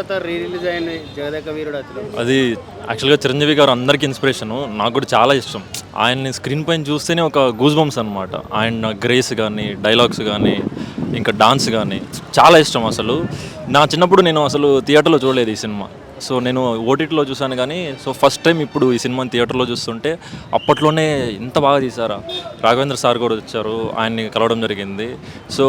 తర్వాత re release అయింది జగదేక వీరుడు అతను. అది యాక్చువల్గా చిరంజీవి గారు అందరికీ ఇన్స్పిరేషను నాకు కూడా చాలా ఇష్టం. ఆయన్ని స్క్రీన్ పైన చూస్తేనే ఒక గూజ్ బంప్స్ అనమాట ఆయన గ్రేస్ కానీ డైలాగ్స్ కానీ ఇంకా డాన్స్ కానీ చాలా ఇష్టం అసలు. నా చిన్నప్పుడు నేను అసలు థియేటర్లో చూడలేదు ఈ సినిమా. సో నేను ఓటీటీలో చూశాను కానీ సో ఫస్ట్ టైం ఇప్పుడు ఈ సినిమాని థియేటర్లో చూస్తుంటే అప్పట్లోనే ఇంత బాగా తీసారా రాఘవేంద్ర సార్ కూడా వచ్చారు ఆయన్ని కలవడం జరిగింది. సో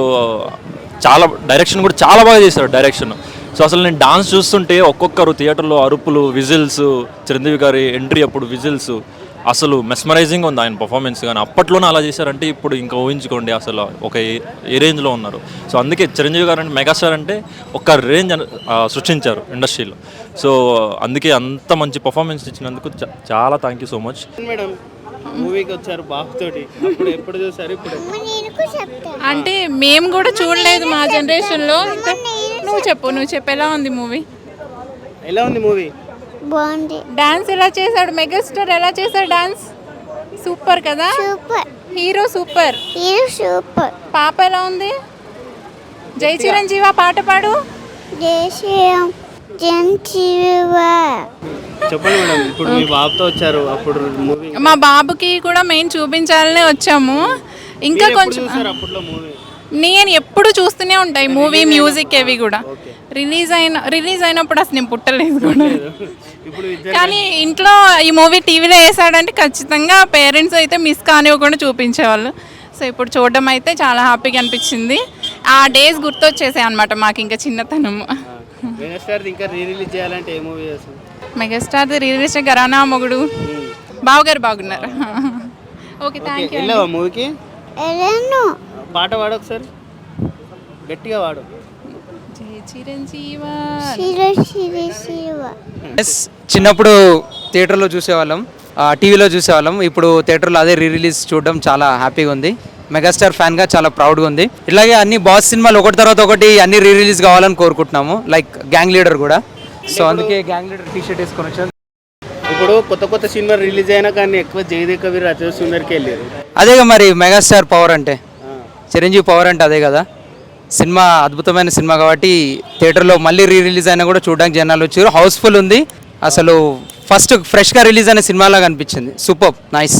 చాలా డైరెక్షన్ కూడా చాలా బాగా చేశారు డైరెక్షన్ సో అసలు నేను డాన్స్ చూస్తుంటే ఒక్కొక్కరు థియేటర్లో అరుపులు విజిల్స్ చిరంజీవి గారి ఎంట్రీ అప్పుడు విజిల్స్ అసలు మెస్మరైజింగ్ ఉంది ఆయన పర్ఫార్మెన్స్ కానీ అప్పట్లోనే అలా చేశారంటే ఇప్పుడు ఇంకా ఊహించుకోండి అసలు ఒక ఏ- రేంజ్లో ఉన్నారు. సో అందుకే చిరంజీవి గారు అంటే మెగాస్టార్ అంటే ఒక రేంజ్ సృష్టించారు ఇండస్ట్రీలో సో అందుకే అంత మంచి పర్ఫార్మెన్స్ ఇచ్చినందుకు చాలా thank you so much madam మూవీకి వచ్చారు బాబుతోటి అప్పుడు ఎప్పుడు చూసారు? ఇప్పుడు అంటే మేము కూడా చూడలేదు మా జనరేషన్లో నువ్వు చెప్పు నువ్వు చెప్పు ఎలా ఉంది మూవీ ఎలా ఉంది మూవీ బాగుంది. డాన్స్ ఎలా చేశాడు? మెగాస్టార్ ఎలా చేశాడు డాన్స్ సూపర్ కదా? సూపర్ హీరో సూపర్ ఇది సూపర్ పాప ఎలా ఉంది? జై చిరంజీవ పాట పాడు. దేశీయం జంచివా చెప్పండి మేడం ఇప్పుడు మీ బాబుతో వచ్చారు అప్పుడు మూవీ మా బాబుకి కూడా మేము చూపించాలనే వచ్చాము. ఇంకా కొంచెం చూసారు అప్పట్లో మూవీ నేను ఎప్పుడు చూస్తూనే ఉంటాయి మూవీ మ్యూజిక్ అవి కూడా. రిలీజ్ అయిన రిలీజ్ అయినప్పుడు అసలు నేను పుట్టలేదు కూడా. కానీ ఇంట్లో ఈ మూవీ టీవీలో వేసాడంటే ఖచ్చితంగా పేరెంట్స్ అయితే మిస్ కానివ్వకుండా చూపించేవాళ్ళు. సో ఇప్పుడు చూడడం అయితే చాలా హ్యాపీగా అనిపించింది. ఆ డేస్ గుర్తొచ్చేసాయి అనమాట మాకు ఇంకా చిన్నతనము megastar re release Gharana Mogudu. Bavagaru Bagunnara. Okay thank you మూవీకి పాట పాడు ఒకసారి. గట్టిగా శివ ఎస్ చిన్నప్పుడు థియేటర్లో చూసేవాళ్ళం. టీవీలో చూసేవాళ్ళం. ఇప్పుడు థియేటర్లో అదే రీ రిలీజ్ చూడడం చాలా హ్యాపీగా ఉంది. మెగాస్టార్ ఫ్యాన్గా చాలా ప్రౌడ్గా ఉంది. ఇలాగే అన్ని బాస్ సినిమాలు ఒకటి తర్వాత ఒకటి అన్ని రీ రిలీజ్ కావాలని కోరుకుంటున్నాము. లైక్ గ్యాంగ్ లీడర్ కూడా. సో అందుకే గ్యాంగ్ లీడర్ టీ షర్ట్ వేసుకొని వచ్చాను ఇప్పుడు కొత్త కొత్త సినిమా రిలీజ్ అయినా కానీ ఎక్కువ జయదేక వీరు అతను సుందర్కి వెళ్ళారు. అదేగా మరి మెగాస్టార్ పవర్ అంటే. చిరంజీవి పవర్ అంటే అదే కదా. సినిమా అద్భుతమైన సినిమా కాబట్టి థియేటర్లో మళ్ళీ రీ రిలీజ్ అయినా కూడా చూడడానికి జనాలు వచ్చారు. హౌస్ఫుల్ ఉంది. అసలు ఫస్ట్ ఫ్రెష్గా రిలీజ్ అయిన సినిమాలాగా అనిపించింది. Super nice